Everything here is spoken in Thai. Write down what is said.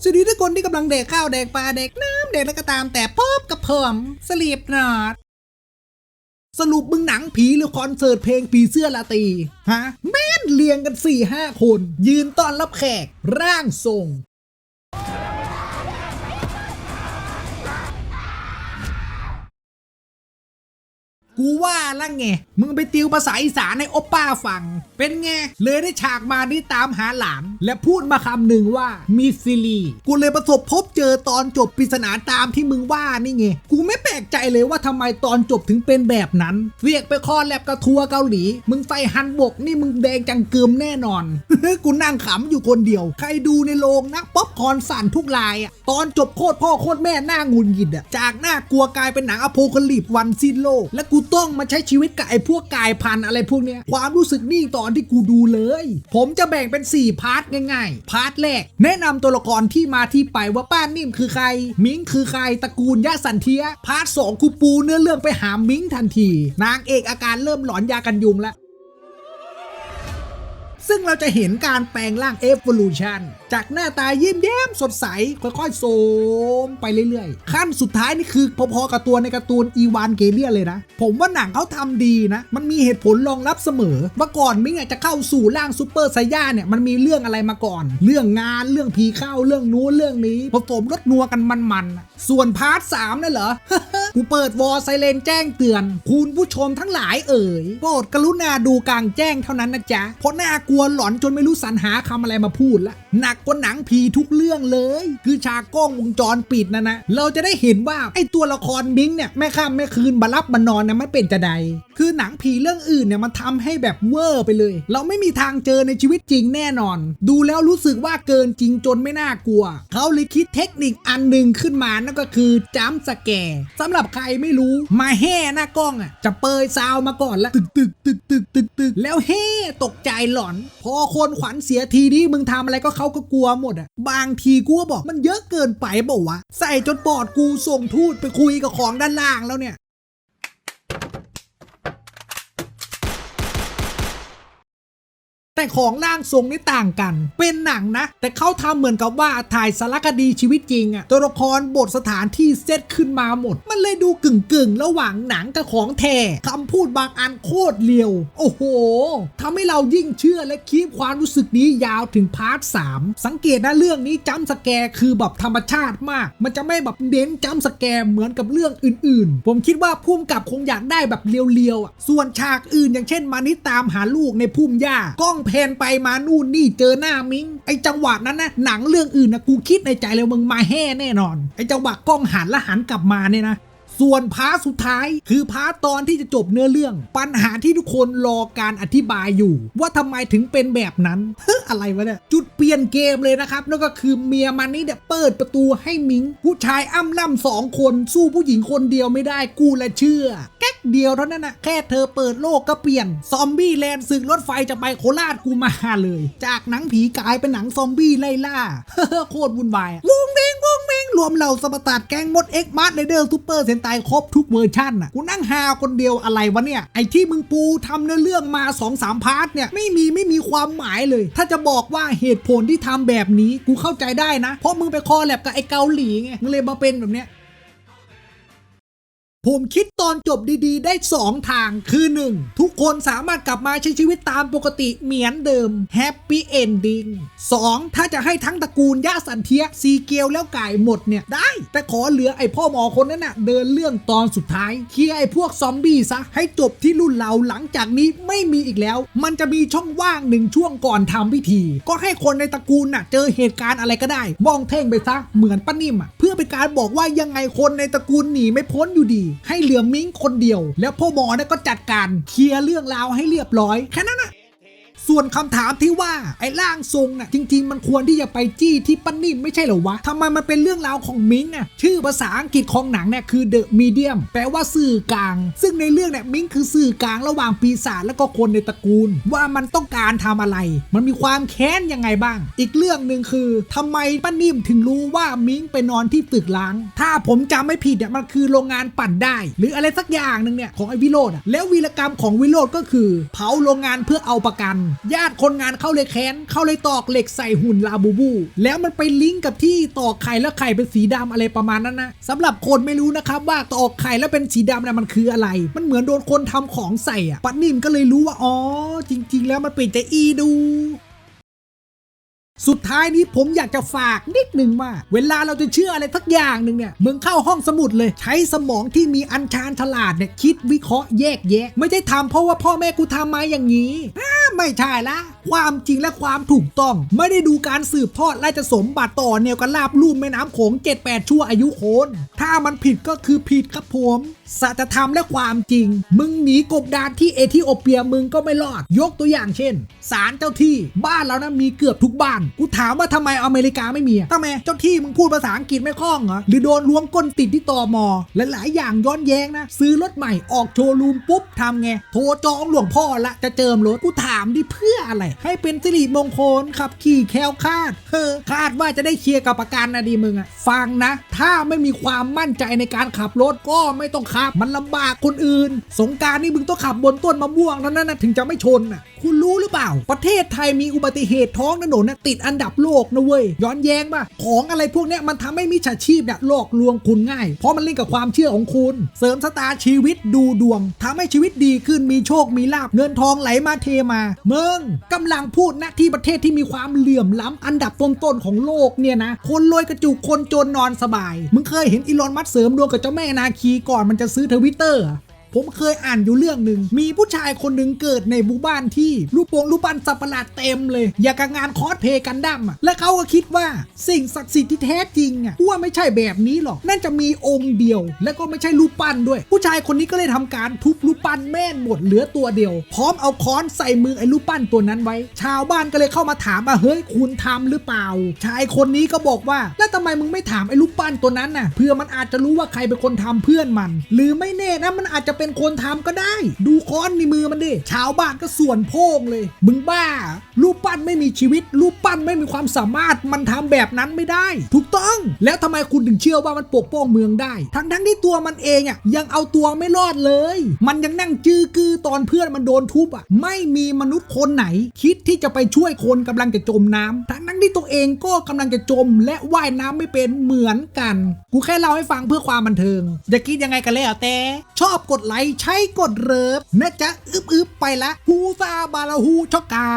สวัสดีทุกคนที่กำลังเด็กข้าวเด็กปลาเด็กน้ำเด็กแล้วก็ตามแต่พบกับผมสลีปนอดสรุปมึงหนังผีหรือคอนเสิร์ตเพลงผีเสื้อลาตีฮะแม่นเรียงกัน4ี่ห้าคน ยืนต้อนรับแขกร่างทรง กูว่าละไง มึงไปติวภาษาอีสานในโอปป้าฟัง เป็นไง เลยได้ฉากมานี่ตามหาหลาน และพูดมาคำหนึ่งว่ามีซิลี กูเลยประสบพบเจอตอนจบปริศนาตามที่มึงว่านี่ไง กูไม่แปลกใจเลยว่าทำไมตอนจบถึงเป็นแบบนั้น เรียกไปคอแลบกระทัวเกาหลี มึงใส่ฮันบกนี่มึงแดงจังเกิมแน่นอน กูนั่งขำอยู่คนเดียว ใครดูในโรงนะป๊อปคอนสั่นทุกลายอะตอนจบโคตรพ่อโคตรแม่หน้างุนหงิดอะจากหน้ากลัวกลายเป็นหนังอโพคลิปวันสิ้นโลกและกูต้องมาใช้ชีวิตกับไอ้พวกกายพันธุ์อะไรพวกเนี้ยความรู้สึกนี่ตอนที่กูดูเลย ผมจะแบ่งเป็น 4 พาร์ทง่ายๆ พาร์ทแรก แนะนำตัวละครที่มาที่ไปว่าป้านิ่มคือใคร มิงคือใครตระกูลยะสันเทีย พาร์ทสองกูปูเนื้อเรื่องไปหามิงทันที นางเอกอาการเริ่มหลอนยากันยุงแล้ว ซึ่งเราจะเห็นการแปลงร่าง Evolution จากหน้าตายิ้มแย้มสดใส ค่อยๆ โสมไปเรื่อยๆ ขั้นสุดท้ายนี่คือพอๆกับตัวในการ์ตูนอีวานเกเลียเลยนะ ผมว่าหนังเขาทำดีนะ มันมีเหตุผลรองรับเสมอว่าก่อนมิ้งจะเข้าสู่ร่างซูเปอร์ไซย่าเนี่ยมันมีเรื่องอะไรมาก่อน เรื่องงานเรื่องผีเข้าเรื่องนู้นเรื่องนี้ผสมรสนัวกันมันๆส่วนพาร์ทสามนั่นเหรอ กูเปิดวอลไซเลนแจ้งเตือน คุณผู้ชมทั้งหลายเอ่ยโปรดกรุณาดูกลางแจ้งเท่านั้นนะจ๊ะเพราะน่ากลัวหลอนจนไม่รู้สรรหาคำอะไรมาพูดละหนักกว่าหนังผีทุกเรื่องเลย คือฉากกล้องวงจรปิดนะนะเราจะได้เห็นว่าไอตัวละครบิงเนี่ยแม่ข้ามแม่คืนบารับมานอนนะไม่เป็นจะใด คือหนังผีเรื่องอื่นเนี่ยมันทำให้แบบเวอร์ไปเลย เราไม่มีทางเจอในชีวิตจริงแน่นอน ดูแล้วรู้สึกว่าเกินจริงจนไม่น่ากลัว เขาเลยคิดเทคนิคอันหนึ่งขึ้นมานั่นก็คือจัมสแกร์สำหรับใครไม่รู้ มาแห่หน้ากล้องอะ จะเปยซาวมาก่อนแล้วตึกตึกตึกตึกตึกตึกแล้วเฮ่ตกใจหลอน พอคนขวัญเสียทีนี้มึงทำอะไรก็เขาก็กลัวหมดอะ บางทีกูก็บอกมันเยอะเกินไปบอกวะใส่จนปอดกูส่งทูตไปคุยกับของด้านล่างแล้วเนี่ย แต่ของร่างทรงนี่ต่างกัน เป็นหนังนะ แต่เขาทำเหมือนกับว่าถ่ายสารคดีชีวิตจริงอะตัวละครบทสถานที่เซตขึ้นมาหมด มันเลยดูกึ่งกึ่งระหว่างหนังกับของแท้คำพูดบางอันโคตรเลียว โอ้โหทำให้เรายิ่งเชื่อและคีบความรู้สึกนี้ยาวถึงพาร์ท3สังเกตนะเรื่องนี้จัมสแกร์คือแบบธรรมชาติมาก มันจะไม่แบบเน้นจัมสแกร์เหมือนกับเรื่องอื่น ๆ ผมคิดว่าพุ่มกับคงอยากได้แบบเลียวๆอะส่วนฉากอื่นอย่างเช่นมานิตามหาลูกในพุ่มหญ้ากล้องแพนไปมานู่นนี่เจอหน้ามิงไอจังหวะนั้นนะหนังเรื่องอื่นนะกูคิดในใจเลยมึงมาแห่แน่นอน ไอจังหวะกล้องหันและหันกลับมาเนี่ยนะ ส่วนพาร์ทสุดท้าย คือพาร์ทตอนที่จะจบเนื้อเรื่อง ปัญหาที่ทุกคนรอการอธิบายอยู่ ว่าทำไมถึงเป็นแบบนั้นเฮ้ออะไรวะเนี่ยจุดเปลี่ยนเกมเลยนะครับนั่นก็คือเมียมันนี่เนี่ยเปิดประตูให้มิง ผู้ชายอ้ำล่ำสองคนสู้ผู้หญิงคนเดียวไม่ได้กูละเชื่อแก๊กเดียวเท่านั้นนะแค่เธอเปิดโลกก็เปลี่ยน ซอมบี้แลนด์ศึกรถไฟจะไปโคราชกูมาเลย จากหนังผีกลายเป็นหนังซอมบี้ไล่ล่าโคตรวุ่นวายวุ้งเด้ง รวมเหล่าสมตัดแก๊งมดเอ็กมาร์ทเดอร์ซูเปอร์เซนไตครบทุกเวอร์ชันอะกูนั่งฮาคนเดียวอะไรวะเนี่ย ไอที่มึงปูทำเนื้อเรื่องมา2อสามพาร์ทเนี่ย ไม่มีไม่มีความหมายเลย ถ้าจะบอกว่าเหตุผลที่ทำแบบนี้กูเข้าใจได้นะ เพราะมึงไปคอแลบกับไอเกาหลีไงมึงเลยมาเป็นแบบเนี้ย ผมคิดตอนจบดีๆ ได้ 2 ทางคือ 1. ทุกคนสามารถกลับมาใช้ชีวิตตามปกติเหมือนเดิม Happy Ending 2. ถ้าจะให้ทั้งตระกูลย่าสันเทียซีเกลแล้วไก่หมดเนี่ย ได้ แต่ขอเหลือไอ้พ่อหมอคนนั้นน่ะ เดินเรื่องตอนสุดท้าย เคลียร์ไอ้พวกซอมบี้ซะ ให้จบที่รุ่นเราหลังจากนี้ไม่มีอีกแล้ว มันจะมีช่องว่างหนึ่งช่วงก่อนทำพิธี ก็ให้คนในตระกูลน่ะ เจอเหตุการณ์อะไรก็ได้มองเท่งไปซะเหมือนป้านิ่มอะเพื่อเป็นการบอกว่ายังไงคนในตระกูลหนีไม่พ้นอยู่ดีให้เหลือมิ้งคนเดียว แล้วพ่อหมอเนี่ยก็จัดการเคลียร์เรื่องราวให้เรียบร้อยแค่นั้นนะ ส่วนคำถามที่ว่าไอ้ร่างทรงน่ะจริง ๆ มันควรที่จะไปจี้ที่ป้านิ่มไม่ใช่เหรอวะทำไมมันเป็นเรื่องราวของมิงอะชื่อภาษาอังกฤษของหนังเนี่ยคือ The Medium แปลว่าสื่อกลาง ซึ่งในเรื่องเนี่ยมิงคือสื่อกลางระหว่างปีศาจแล้วก็คนในตระกูล ว่ามันต้องการทำอะไร มันมีความแค้นยังไงบ้าง อีกเรื่องหนึ่งคือทำไมป้านิ่มถึงรู้ว่ามิงไปนอนที่ตึกล้าง ถ้าผมจำไม่ผิดเนี่ยมันคือโรงงานปั่นได้ หรืออะไรสักอย่างหนึ่งเนี่ยของไอ้วิโรดอะแล้ววีรกรรมของวิโรดก็คือ เผาโรงงานเพื่อเอาประกันญาติคนงานเข้าเลยแค้นเข้าเลยตอกเหล็กใส่หุ่นลาบูบู แล้วมันไปลิงก์กับที่ตอกไข่แล้วไข่เป็นสีดำอะไรประมาณนั้นนะสำหรับคนไม่รู้นะครับว่าตอกไข่แล้วเป็นสีดำนะมันคืออะไร มันเหมือนโดนคนทำของใส่อะปันนิ่มก็เลยรู้ว่าอ๋อจริง ๆ แล้วมันเป็นใจอีดู สุดท้ายนี้ผมอยากจะฝากนิดหนึ่งว่า เวลาเราจะเชื่ออะไรสักอย่างหนึ่งเนี่ยมึงเข้าห้องสมุดเลย ใช้สมองที่มีอัญชานฉลาดเนี่ยคิดวิเคราะห์แยกแยะ ไม่ได้ทำเพราะว่าพ่อแม่กูทำมาอย่างนี้อ่าไม่ใช่ละ ความจริงและความถูกต้อง ไม่ได้ดูการสืบทอดราชสมบัติต่อแนวกันลาบลุ่มแม่น้ำโขง7-8 ชั่วอายุโคนถ้ามันผิดก็คือผิดครับผมสัจธรรมและความจริง มึงหนีกบดานที่เอธิโอเปียมึงก็ไม่รอด ยกตัวอย่างเช่นศาลเจ้าที่บ้านเรานะมีเกือบทุกบ้านกูถามว่าทำไมอเมริกาไม่มีทำไมเจ้าที่มึงพูดภาษาอังกฤษไม่คล่องเหรอหรือโดนล้วงก้นติดที่ตอมอและหลายอย่างย้อนแย้งนะ ซื้อรถใหม่ออกโชว์รูมปุ๊บทำไงโทรจองหลวงพ่อละจะเจิมรถกูถามดิเพื่ออะไร ให้เป็นสิริมงคลขับขี่แคล้วคาดเฮ้อคาดว่าจะได้เคลียร์กับประกันนะดีมึงอะฟังนะ ถ้าไม่มีความมั่นใจในการขับรถก็ไม่ต้องขับ มันลำบากคนอื่น สงการนี่มึงต้องขับบนต้นมะม่วงเท่านั้นนะถึงจะไม่ชนน่ะคุณรู้หรือเปล่า ประเทศไทยมีอุบัติเหตุท้องถนนน่ะติดอันดับโลกนะเว้ยย้อนแย้งป่ะของอะไรพวกเนี้ยมันทำให้มิจฉาชีพเนี่ยหลอกลวงคุณง่าย เพราะมันเล่นกับความเชื่อของคุณ เสริมสตาร์ชีวิตดูดวงทำให้ชีวิตดีขึ้นมีโชคมีลาบเงินทองไหลมาเทมาเมืองกำลังพูดณที่ประเทศที่มีความเหลื่อมล้ำอันดับต้นๆของโลกเนี่ยนะคนรวยกระจุกคนจนนอนสบายมึงเคยเห็นอีลอนมัสเสริมดวงกับเจ้าแม่นาคีก่อนมันจะซื้อทวิตเตอร์ ผมเคยอ่านอยู่เรื่องหนึ่งมีผู้ชายคนหนึ่งเกิดในหมู่บ้านที่รูปโปงรูปปั้นสัตว์ประหลาดเต็มเลย อยากับงานคอสเพย์กันดั้มอะและเขาก็คิดว่าสิ่งศักดิ์สิทธิ์ที่แท้จริงอะว่าไม่ใช่แบบนี้หรอกนั่นจะมีองค์เดียว และก็ไม่ใช่รูปปั้นด้วย ผู้ชายคนนี้ก็เลยทำการทุบรูปปั้นแม่นหมดเหลือตัวเดียว พร้อมเอาค้อนใส่มือไอ้รูปปั้นตัวนั้นไว้ ชาวบ้านก็เลยเข้ามาถามว่าเฮ้ยคุณทำหรือเปล่า ชายคนนี้ก็บอกว่า แล้วทำไมมึงไม่ถามไอ้รูปปั้นตัวนั้นน่ะเพื่อมันอาจจะรู้ว่าใครเป็นคนทำเพื่อนมัน หรือไม่แน่นะมันอาจจะเป็นคนทำก็ได้ ดูค้อนในมือมันดิชาวบ้านก็ส่วนโพงเลย มึงบ้า รูปปั้นไม่มีชีวิต รูปปั้นไม่มีความสามารถมันทำแบบนั้นไม่ได้ ถูกต้อง แล้วทำไมคุณถึงเชื่อว่ามันปกป้องเมืองได้ ทั้งทั้งที่ตัวมันเองอะยังเอาตัวไม่รอดเลย มันยังนั่งจื้อกือตอนเพื่อนมันโดนทุบอะไม่มีมนุษย์คนไหน คิดที่จะไปช่วยคนกำลังจะจมน้ำทั้งทั้งที่ตัวเองก็กำลังจะจม และว่ายน้ำไม่เป็นเหมือนกัน กูแค่เล่าให้ฟังเพื่อความบันเทิงอย่าคิดยังไงกันแล้วแต่ชอบกดไลค์ ใช้กดเริฟนะจ๊ะ อึบๆไปละฮูซาบาลาฮูชกา